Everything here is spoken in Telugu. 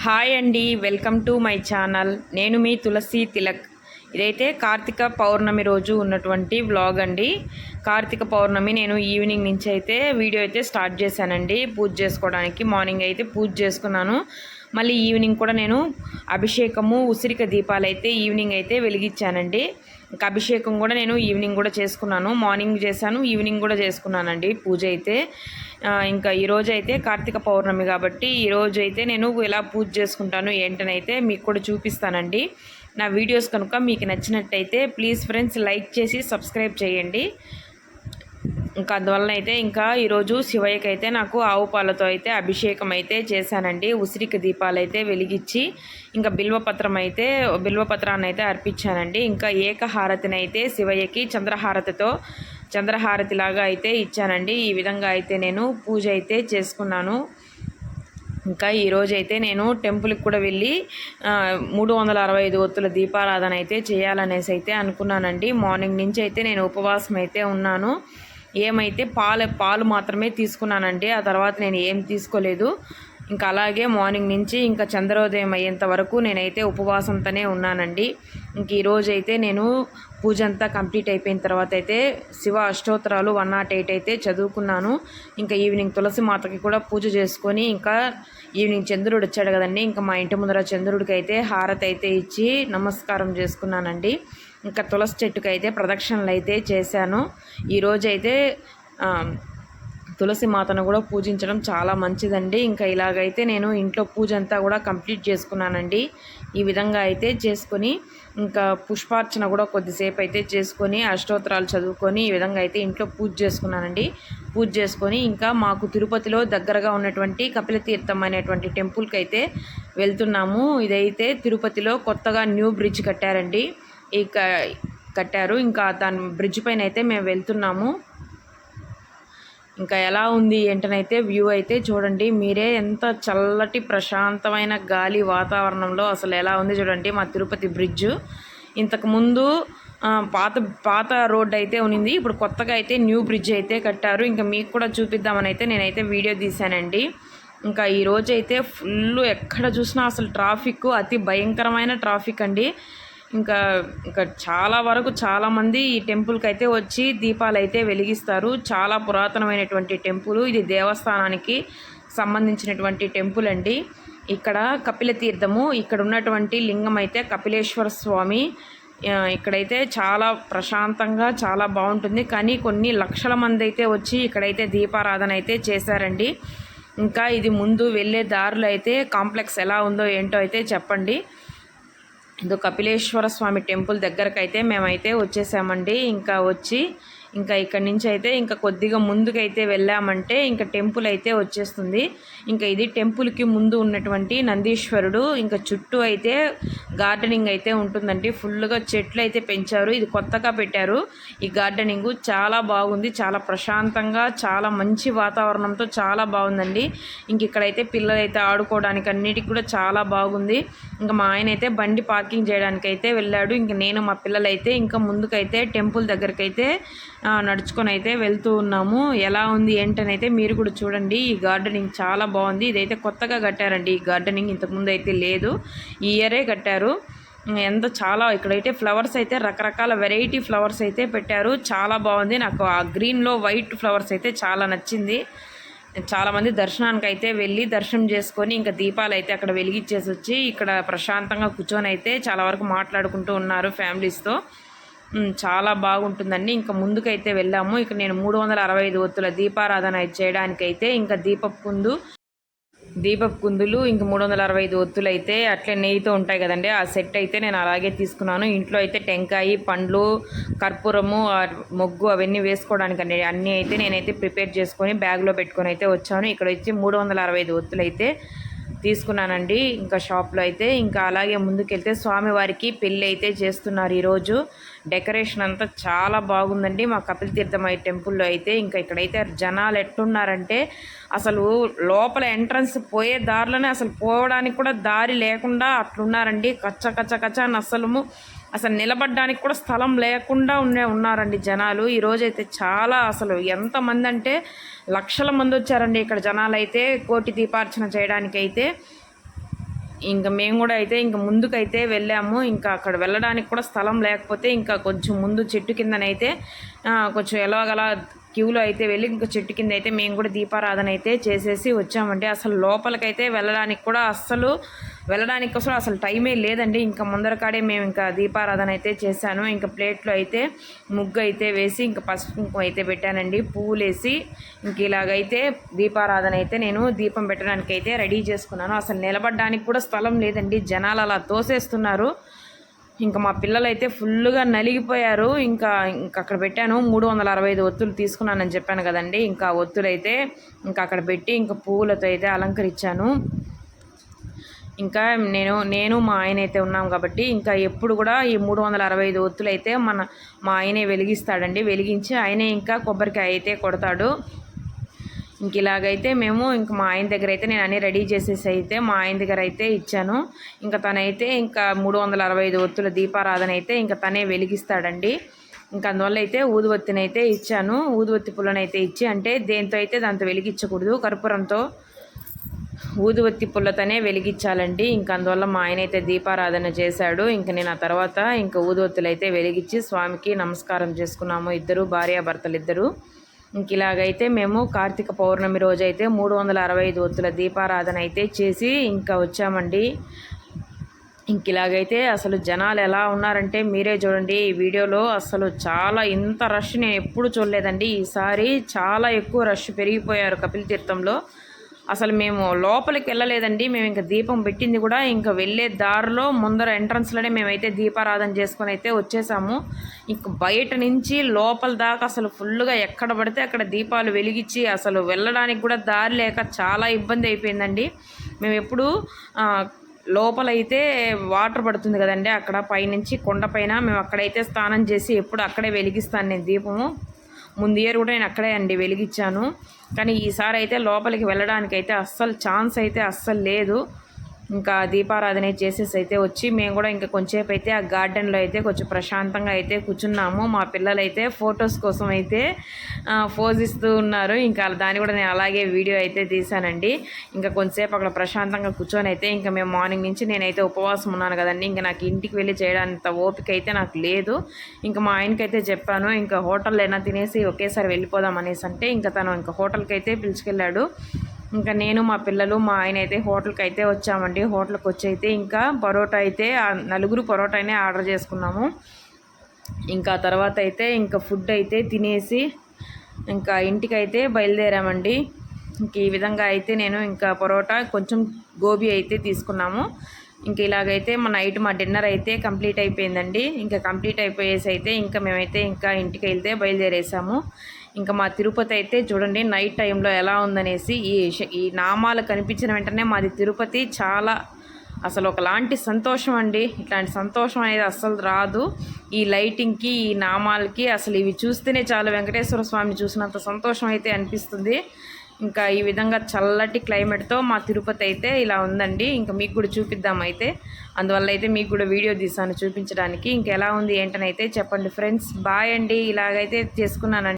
హాయ్ అండి వెల్కమ్ టు మై ఛానల్. నేను మీ తులసి తిలక్. ఇదైతే కార్తీక పౌర్ణమి రోజు ఉన్నటువంటి వ్లాగ్ అండి. కార్తీక పౌర్ణమి నేను ఈవినింగ్ నుంచి అయితే వీడియో అయితే స్టార్ట్ చేశానండి. పూజ చేసుకోవడానికి మార్నింగ్ అయితే పూజ చేసుకున్నాను. మళ్ళీ ఈవినింగ్ కూడా నేను అభిషేకము ఉసిరిక దీపాలు అయితే ఈవినింగ్ అయితే వెలిగించానండి. ఇంకా అభిషేకం కూడా నేను ఈవినింగ్ కూడా చేసుకున్నాను. మార్నింగ్ చేశాను ఈవినింగ్ కూడా చేసుకున్నానండి పూజ అయితే. ఇంకా ఈరోజు అయితే కార్తీక పౌర్ణమి కాబట్టి ఈరోజు అయితే నేను ఎలా పూజ చేసుకుంటాను ఏంటనైతే మీకు కూడా చూపిస్తానండి. నా వీడియోస్ కనుక మీకు నచ్చినట్టయితే ప్లీజ్ ఫ్రెండ్స్ లైక్ చేసి సబ్స్క్రైబ్ చేయండి. ఇంకా అందువలన అయితే ఇంకా ఈరోజు శివయ్యకి అయితే నాకు ఆవు పాలతో అయితే అభిషేకం అయితే చేశానండి. ఉసిరికి దీపాలు అయితే వెలిగించి ఇంకా బిల్వపత్రం అయితే బిల్వపత్రాన్ని అయితే అర్పించానండి. ఇంకా ఏకహారతిని అయితే శివయ్యకి చంద్రహారతితో చంద్రహారతి లాగా అయితే ఇచ్చానండి. ఈ విధంగా అయితే నేను పూజ అయితే చేసుకున్నాను. ఇంకా ఈరోజు అయితే నేను టెంపుల్కి కూడా వెళ్ళి మూడు వందల అరవై ఐదు ఒత్తుల దీపారాధన అయితే చేయాలనేసి అయితే అనుకున్నానండి. మార్నింగ్ నుంచి అయితే నేను ఉపవాసం అయితే ఉన్నాను. ఏమైతే పాలు పాలు మాత్రమే తీసుకున్నానండి. ఆ తర్వాత నేను ఏం తీసుకోలేదు. ఇంకా అలాగే మార్నింగ్ నుంచి ఇంకా చంద్రోదయం అయ్యేంత వరకు నేనైతే ఉపవాసంతోనే ఉన్నానండి. ఇంక ఈరోజు అయితే నేను పూజ అంతా కంప్లీట్ అయిపోయిన తర్వాత అయితే శివ అష్టోత్తరాలు వన్ నాట్ ఎయిట్ అయితే చదువుకున్నాను. ఇంకా ఈవినింగ్ తులసి మాతకి కూడా పూజ చేసుకొని ఇంకా ఈవినింగ్ చంద్రుడు వచ్చాడు కదండి. ఇంకా మా ఇంటి ముందర చంద్రుడికి అయితే హారతి అయితే ఇచ్చి నమస్కారం చేసుకున్నానండి. ఇంకా తులసి చెట్టుకు అయితే ప్రదక్షిణలు అయితే చేశాను. ఈరోజు అయితే తులసి మాతను కూడా పూజించడం చాలా మంచిదండి. ఇంకా ఇలాగైతే నేను ఇంట్లో పూజ అంతా కూడా కంప్లీట్ చేసుకున్నానండి. ఈ విధంగా అయితే చేసుకొని ఇంకా పుష్పార్చన కూడా కొద్దిసేపు అయితే చేసుకొని అష్టోత్తరాలు చదువుకొని ఈ విధంగా అయితే ఇంట్లో పూజ చేసుకున్నానండి. పూజ చేసుకొని ఇంకా మాకు తిరుపతిలో దగ్గరగా ఉన్నటువంటి కపిలతీర్థం అనేటువంటి టెంపుల్కి అయితే వెళ్తున్నాము. ఇదైతే తిరుపతిలో కొత్తగా న్యూ బ్రిడ్జ్ కట్టారండి. ఇక కట్టారు. ఇంకా దాని బ్రిడ్జ్ పైన అయితే మేము వెళ్తున్నాము. ఇంకా ఎలా ఉంది ఏంటనైతే వ్యూ అయితే చూడండి. మీరే ఎంత చల్లటి ప్రశాంతమైన గాలి వాతావరణంలో అసలు ఎలా ఉంది చూడండి మా తిరుపతి బ్రిడ్జ్. ఇంతకుముందు పాత పాత రోడ్ అయితే ఉన్నింది. ఇప్పుడు కొత్తగా అయితే న్యూ బ్రిడ్జ్ అయితే కట్టారు. ఇంకా మీకు కూడా చూపిద్దామని అయితే నేనైతే వీడియో తీశానండి. ఇంకా ఈ అయితే ఫుల్ ఎక్కడ చూసినా అసలు ట్రాఫిక్ అతి భయంకరమైన ట్రాఫిక్ అండి. ఇంకా ఇంకా చాలా వరకు చాలామంది ఈ టెంపుల్కి అయితే వచ్చి దీపాలు అయితే వెలిగిస్తారు. చాలా పురాతనమైనటువంటి టెంపుల్ ఇది దేవస్థానానికి సంబంధించినటువంటి టెంపుల్ అండి. ఇక్కడ కపిల తీర్థము ఇక్కడ ఉన్నటువంటి లింగం అయితే కపిలేశ్వర స్వామి. ఇక్కడైతే చాలా ప్రశాంతంగా చాలా బాగుంటుంది. కానీ కొన్ని లక్షల మంది అయితే వచ్చి ఇక్కడైతే దీపారాధన అయితే చేశారండి. ఇంకా ఇది ముందు వెళ్ళే దారులు అయితే కాంప్లెక్స్ ఎలా ఉందో ఏంటో అయితే చెప్పండి. ఇదో కపిలేశ్వర స్వామి టెంపుల్ దగ్గరకైతే మేమైతే వచ్చేసామండి. ఇంకా వచ్చి ఇంకా ఇక్కడి నుంచి అయితే ఇంకా కొద్దిగా ముందుకైతే వెళ్ళామంటే ఇంకా టెంపుల్ అయితే వచ్చేస్తుంది. ఇంకా ఇది టెంపుల్కి ముందు ఉన్నటువంటి నందీశ్వరుడు ఇంకా చుట్టూ అయితే గార్డెనింగ్ అయితే ఉంటుందండి. ఫుల్గా చెట్లు అయితే పెంచారు. ఇది కొత్తగా పెట్టారు. ఈ గార్డెనింగ్ చాలా బాగుంది. చాలా ప్రశాంతంగా చాలా మంచి వాతావరణంతో చాలా బాగుందండి. ఇంక ఇక్కడైతే పిల్లలైతే ఆడుకోవడానికి అన్నిటికి కూడా చాలా బాగుంది. ఇంకా మా ఆయన అయితే బండి పార్కింగ్ చేయడానికి అయితే వెళ్ళాడు. ఇంకా నేను మా పిల్లలైతే ఇంకా ముందుకైతే టెంపుల్ దగ్గరకైతే నడుచుకొని అయితే వెళ్తూ ఉన్నాము. ఎలా ఉంది ఏంటనైతే మీరు కూడా చూడండి. ఈ గార్డెనింగ్ చాలా బాగుంది. ఇదైతే కొత్తగా కట్టారండి. ఈ గార్డెనింగ్ ఇంతకుముందు అయితే లేదు. ఈ ఇయరే కట్టారు. ఎంత చాలా ఇక్కడైతే ఫ్లవర్స్ అయితే రకరకాల వెరైటీ ఫ్లవర్స్ అయితే పెట్టారు. చాలా బాగుంది. నాకు ఆ గ్రీన్లో వైట్ ఫ్లవర్స్ అయితే చాలా నచ్చింది. చాలామంది దర్శనానికి అయితే వెళ్ళి దర్శనం చేసుకొని ఇంకా దీపాలు అయితే అక్కడ వెలిగించేసి వచ్చి ఇక్కడ ప్రశాంతంగా కూర్చొని అయితే చాలా వరకు మాట్లాడుకుంటూ ఉన్నారు ఫ్యామిలీస్తో. చాలా బాగుంటుందండి. ఇంకా ముందుకైతే వెళ్ళాము. ఇక నేను మూడు వందల అరవై ఐదు ఒత్తుల దీపారాధన చేయడానికైతే ఇంకా దీపపు కుందు దీపపు కుందులు ఇంక మూడు వందల అరవై ఐదు ఒత్తులు అయితే అట్లే నెయ్యితో ఉంటాయి కదండి. ఆ సెట్ అయితే నేను అలాగే తీసుకున్నాను. ఇంట్లో అయితే టెంకాయ పండ్లు కర్పూరము మొగ్గు అవన్నీ వేసుకోవడానికి అండి అన్నీ అయితే నేనైతే ప్రిపేర్ చేసుకొని బ్యాగ్లో పెట్టుకొని అయితే వచ్చాను. ఇక్కడ వచ్చి మూడు వందల అరవై ఐదు ఒత్తులు అయితే తీసుకున్నానండి. ఇంకా షాప్లో అయితే ఇంకా అలాగే ముందుకెళ్తే స్వామివారికి పెళ్ళి అయితే చేస్తున్నారు ఈరోజు. డెకరేషన్ అంతా చాలా బాగుందండి. మా కపిల తీర్థమయ్య టెంపుల్లో అయితే ఇంకా ఇక్కడైతే జనాలు ఎట్లున్నారంటే అసలు లోపల ఎంట్రన్స్ పోయే దారిలోనే అసలు పోవడానికి కూడా దారి లేకుండా అట్లున్నారండి. కచ్చ కచ్చ కచ్చ అని అసలు అసలు నిలబడడానికి కూడా స్థలం లేకుండా ఉండే ఉన్నారండి జనాలు. ఈరోజు అయితే చాలా అసలు ఎంతమంది అంటే లక్షల మంది వచ్చారండి ఇక్కడ జనాలు అయితే కోటి దీపార్చన చేయడానికి అయితే ఇంకా మేము కూడా అయితే ఇంకా ముందుకైతే వెళ్ళాము. ఇంకా అక్కడ వెళ్ళడానికి కూడా స్థలం లేకపోతే ఇంకా కొంచెం ముందు చెట్టు కిందనైతే కొంచెం ఎలాగలా క్యూలో అయితే వెళ్ళి ఇంకా చెట్టు కింద అయితే మేము కూడా దీపారాధన అయితే చేసేసి వచ్చామండి. అసలు లోపలికైతే వెళ్ళడానికి కూడా అస్సలు వెళ్ళడానికి కోసం అసలు టైమే లేదండి. ఇంకా ముందరకాడే మేము ఇంకా దీపారాధన అయితే చేశాను. ఇంకా ప్లేట్లో అయితే ముగ్గు అయితే వేసి ఇంకా పసుపు కుంకుమ అయితే పెట్టానండి. పువ్వులేసి ఇంక ఇలాగైతే దీపారాధన అయితే నేను దీపం పెట్టడానికి అయితే రెడీ చేసుకున్నాను. అసలు నిలబడడానికి కూడా స్థలం లేదండి. జనాలు అలా తోసేస్తున్నారు. ఇంకా మా పిల్లలు అయితే ఫుల్గా నలిగిపోయారు. ఇంకా ఇంకా అక్కడ పెట్టాను. మూడు వందల అరవై ఐదు ఒత్తులు తీసుకున్నానని చెప్పాను కదండి. ఇంకా ఒత్తులైతే ఇంకా అక్కడ పెట్టి ఇంకా పువ్వులతో అయితే అలంకరించాను. ఇంకా నేను నేను మా ఆయన అయితే ఉన్నాం కాబట్టి ఇంకా ఎప్పుడు కూడా ఈ మూడు వందల అరవై ఐదు ఒత్తులు అయితే మన మా ఆయనే వెలిగిస్తాడండి. వెలిగించి ఆయనే ఇంకా కొబ్బరికాయ అయితే కొడతాడు. ఇంక ఇలాగైతే మేము ఇంక మా ఆయన దగ్గర అయితే నేను అన్నీ రెడీ చేసేసి అయితే మా ఆయన దగ్గర అయితే ఇచ్చాను. ఇంకా తనైతే ఇంకా మూడు వందల అరవై ఐదు ఒత్తుల దీపారాధన అయితే ఇంకా తనే వెలిగిస్తాడండి. ఇంకా అందువల్ల అయితే ఊదువత్తిని అయితే ఇచ్చాను. ఊదువత్తి పుల్లనైతే ఇచ్చి అంటే దేంతో అయితే దాంతో వెలిగించకూడదు. కర్పూరంతో ఊదువత్తి పుల్లతోనే వెలిగించాలండి. ఇంకా అందువల్ల మా ఆయన అయితే దీపారాధన చేశాడు. ఇంక నేను ఆ తర్వాత ఇంకా ఊదువత్తులు అయితే వెలిగించి స్వామికి నమస్కారం చేసుకున్నాము. ఇద్దరు భార్యాభర్తలు ఇద్దరు ఇంక ఇలాగైతే మేము కార్తీక పౌర్ణమి రోజు అయితే మూడు వందల అరవై ఐదు ఒత్తుల దీపారాధన అయితే చేసి ఇంకా వచ్చామండి. ఇంక ఇలాగైతే అసలు జనాలు ఎలా ఉన్నారంటే మీరే చూడండి ఈ వీడియోలో అసలు చాలా ఇంత రష్ నేను ఎప్పుడు చూడలేదండి. ఈసారి చాలా ఎక్కువ రష్ పెరిగిపోయారు కపిల్ తీర్థంలో. అసలు మేము లోపలికి వెళ్ళలేదండి. మేము ఇంకా దీపం పెట్టింది కూడా ఇంకా వెళ్ళే దారిలో ముందర ఎంట్రన్స్లోనే మేమైతే దీపారాధన చేసుకొని అయితే వచ్చేసాము. ఇంక బయట నుంచి లోపల దాకా అసలు ఫుల్గా ఎక్కడ పడితే అక్కడ దీపాలు వెలిగించి అసలు వెళ్ళడానికి కూడా దారి లేక చాలా ఇబ్బంది అయిపోయిందండి. మేము ఎప్పుడు లోపలైతే వాటర్ పడుతుంది కదండి. అక్కడ పైనుంచి కొండపైన మేము అక్కడైతే స్నానం చేసి ఎప్పుడు అక్కడే వెలిగిస్తాను నేను దీపము. ముందు ఇయర్ కూడా నేను అక్కడే అండి వెలిగించాను. కానీ ఈసారి అయితే లోపలికి వెళ్ళడానికి అయితే అస్సలు ఛాన్స్ అయితే అస్సలు లేదు. ఇంకా దీపారాధన చేసేసి అయితే వచ్చి మేము కూడా ఇంకా కొంచెంసేపు అయితే ఆ గార్డెన్లో అయితే కొంచెం ప్రశాంతంగా అయితే కూర్చున్నాము. మా పిల్లలు అయితే ఫొటోస్ కోసం అయితే ఫోజ్ ఇస్తూ ఉన్నారు. ఇంకా దాన్ని కూడా నేను అలాగే వీడియో అయితే తీశానండి. ఇంకా కొంచెంసేపు అక్కడ ప్రశాంతంగా కూర్చొని అయితే ఇంకా మేము మార్నింగ్ నుంచి నేనైతే ఉపవాసం ఉన్నాను కదండి. ఇంకా నాకు ఇంటికి వెళ్ళి చేయడానికి ఓపిక అయితే నాకు లేదు. ఇంకా మా ఆయనకైతే చెప్పాను ఇంకా హోటల్లో అయినా తినేసి ఒకేసారి వెళ్ళిపోదాం అనేసి అంటే ఇంకా తను ఇంకా హోటల్కి అయితే పిలుచుకెళ్ళాడు. ఇంకా నేను మా పిల్లలు మా ఆయన అయితే హోటల్కి అయితే వచ్చామండి. హోటల్కి వచ్చి అయితే ఇంకా పరోటా అయితే నలుగురు పరోటానే ఆర్డర్ చేసుకున్నాము. ఇంకా తర్వాత అయితే ఇంకా ఫుడ్ అయితే తినేసి ఇంకా ఇంటికి అయితే బయలుదేరామండి. ఇంక ఈ విధంగా అయితే నేను ఇంకా పరోటా కొంచెం గోబీ అయితే తీసుకున్నాము. ఇంక ఇలాగైతే మా నైట్ మా డిన్నర్ అయితే కంప్లీట్ అయిపోయిందండి. ఇంకా కంప్లీట్ అయిపోయేసి అయితే ఇంకా మేమైతే ఇంకా ఇంటికి వెళ్తే బయలుదేరేసాము. ఇంకా మా తిరుపతి అయితే చూడండి నైట్ టైంలో ఎలా ఉందనేసి ఈ ఈ నామాలు కనిపించిన వెంటనే మాది తిరుపతి చాలా అసలు ఒకలాంటి సంతోషం అండి. ఇట్లాంటి సంతోషం అనేది అస్సలు రాదు. ఈ లైటింగ్కి ఈ నామాలకి అసలు ఇవి చూస్తేనే చాలు వెంకటేశ్వర స్వామిని చూసినంత సంతోషం అయితే అనిపిస్తుంది. ఇంకా ఈ విధంగా చల్లటి క్లైమేట్తో మా తిరుపతి అయితే ఇలా ఉందండి. ఇంకా మీకు కూడా చూపిద్దాం అయితే. అందువల్ల అయితే మీకు కూడా వీడియో తీసాను చూపించడానికి. ఇంకా ఎలా ఉంది ఏంటని అయితే చెప్పండి ఫ్రెండ్స్. బాయ్ అండి. ఇలాగైతే చేసుకున్నానండి.